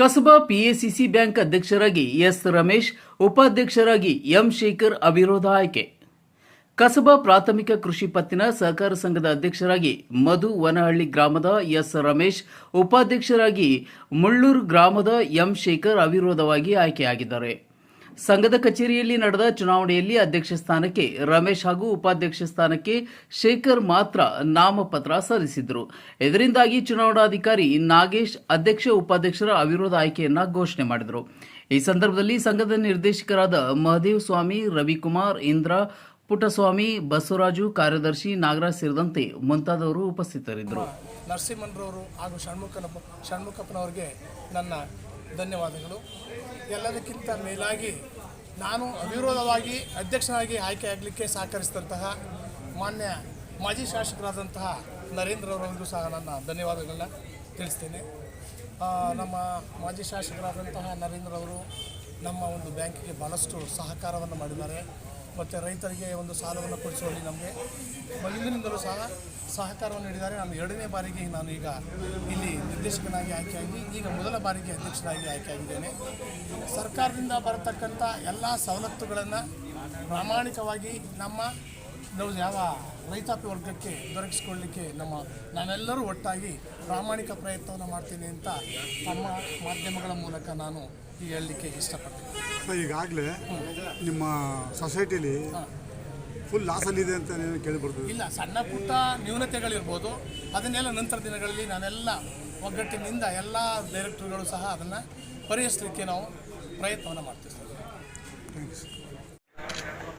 ಕಸಬಾ PACC bank ಅಧ್ಯಕ್ಷರಾಗಿ S Ramesh, ಉಪಾಧ್ಯಕ್ಷರಾಗಿ M Shekhar ಅವಿರೋಧ ಆಯ್ಕೆ. ಕಸಬಾ ಪ್ರಾಥಮಿಕ ಕೃಷಿ ಪತ್ತಿನ ಸಹಕಾರ ಸಂಘದ ಅಧ್ಯಕ್ಷರಾಗಿ ಮಧು ವನಹಳ್ಳಿ ಗ್ರಾಮದ ಎಸ್ ರಮೇಶ್, ಉಪಾಧ್ಯಕ್ಷರಾಗಿ ಮುಳ್ಳೂರು ಗ್ರಾಮದ ಎಂ ಶೇಖರ್ ಅವಿರೋಧವಾಗಿ ಆಯ್ಕೆಯಾಗಿದ್ದಾರೆ. ಸಂಘದ ಕಚೇರಿಯಲ್ಲಿ ನಡೆದ ಚುನಾವಣೆಯಲ್ಲಿ ಅಧ್ಯಕ್ಷ ಸ್ಥಾನಕ್ಕೆ ರಮೇಶ್ ಹಾಗೂ ಉಪಾಧ್ಯಕ್ಷ ಸ್ಥಾನಕ್ಕೆ ಶೇಖರ್ ಮಾತ್ರ ನಾಮಪತ್ರ ಸಲ್ಲಿಸಿದ್ರು. ಇದರಿಂದಾಗಿ ಚುನಾವಣಾಧಿಕಾರಿ ನಾಗೇಶ್ ಅಧ್ಯಕ್ಷ ಉಪಾಧ್ಯಕ್ಷರ ಅವಿರೋಧ ಆಯ್ಕೆಯನ್ನ ಘೋಷಣೆ ಮಾಡಿದರು. ಈ ಸಂದರ್ಭದಲ್ಲಿ ಸಂಘದ ನಿರ್ದೇಶಕರಾದ ಮಹದೇವ್ ಸ್ವಾಮಿ, ರವಿಕುಮಾರ್, ಇಂದ್ರ, ಪುಟ್ಟಸ್ವಾಮಿ, ಬಸವರಾಜು, ಕಾರ್ಯದರ್ಶಿ ನಾಗರಾಜ್ ಸೇರಿದಂತೆ ಮುಂತಾದವರು ಉಪಸ್ಥಿತರಿದ್ದರು. ನರಸಿಂಹನ್ರವರು ಹಾಗೂ ಷಣ್ಮುಖನಪ್ಪ ಷಣ್ಮುಖಪ್ಪನವ್ರಿಗೆ ನನ್ನ ಧನ್ಯವಾದಗಳು. ಎಲ್ಲದಕ್ಕಿಂತ ಮೇಲಾಗಿ ನಾನು ಅವಿರೋಧವಾಗಿ ಅಧ್ಯಕ್ಷನಾಗಿ ಆಯ್ಕೆಯಾಗಲಿಕ್ಕೆ ಸಹಕರಿಸಿದಂತಹ ಮಾನ್ಯ ಮಾಜಿ ಶಾಸಕರಾದಂತಹ ನರೇಂದ್ರ ಅವರಿಗೂ ಸಹ ನನ್ನ ಧನ್ಯವಾದಗಳನ್ನ ತಿಳಿಸ್ತೇನೆ. ನಮ್ಮ ಮಾಜಿ ಶಾಸಕರಾದಂತಹ ನರೇಂದ್ರ ಅವರು ನಮ್ಮ ಒಂದು ಬ್ಯಾಂಕಿಗೆ ಭಾಳಷ್ಟು ಸಹಕಾರವನ್ನು ಮಾಡಿದ್ದಾರೆ. ಮತ್ತು ರೈತರಿಗೆ ಒಂದು ಸಾಲವನ್ನು ಕೊಡಿಸುವಲ್ಲಿ ನಮಗೆ. ಮೊದಲಿನಿಂದಲೂ ಸಹ ಸಹಕಾರವನ್ನು ನೀಡಿದ್ದಾರೆ. ನಾನು ಎರಡನೇ ಬಾರಿಗೆ ನಾನು ಈಗ ಇಲ್ಲಿ ನಿರ್ದೇಶಕನಾಗಿ ಆಯ್ಕೆಯಾಗಿ, ಈಗ ಮೊದಲ ಬಾರಿಗೆ ಅಧ್ಯಕ್ಷನಾಗಿ ಆಯ್ಕೆಯಾಗಿದ್ದೇನೆ. ಸರ್ಕಾರದಿಂದ ಬರತಕ್ಕಂಥ ಎಲ್ಲ ಸವಲತ್ತುಗಳನ್ನು ಪ್ರಾಮಾಣಿಕವಾಗಿ ನಮ್ಮ ನಾವು ಯಾವ ರೈತಾಪಿ ವರ್ಗಕ್ಕೆ ದೊರಕಿಸ್ಕೊಳ್ಳಿಕ್ಕೆ ನಮ್ಮ ನಾವೆಲ್ಲರೂ ಒಟ್ಟಾಗಿ ಪ್ರಾಮಾಣಿಕ ಪ್ರಯತ್ನವನ್ನು ಮಾಡ್ತೀನಿ ಅಂತ ತಮ್ಮ ಮಾಧ್ಯಮಗಳ ಮೂಲಕ ನಾನು ಹೇಳಲಿಕ್ಕೆ ಇಷ್ಟಪಡ್ತೀನಿ. ಈಗಾಗಲೇ ನಿಮ್ಮ ಸೊಸೈಟಿಲಿ ಫುಲ್ ಲಾಸಲ್ಲಿದೆ ಅಂತ ನೀವು ಕೇಳಿ ಬರ್ತದೆ ಇಲ್ಲ ಸಣ್ಣ ಪುಟ್ಟ ನ್ಯೂನತೆಗಳಿರ್ಬೋದು. ಅದನ್ನೆಲ್ಲ ನಂತರ ದಿನಗಳಲ್ಲಿ ನಾನೆಲ್ಲ ಒಗ್ಗಟ್ಟಿನಿಂದ ಎಲ್ಲ ಡೈರೆಕ್ಟರ್ಗಳು ಸಹ ಅದನ್ನು ಪರಿಹರಿಸಲಿಕ್ಕೆ ನಾವು ಪ್ರಯತ್ನವನ್ನು ಮಾಡ್ತೀವಿ ಸರ್. ಥ್ಯಾಂಕ್ಸ್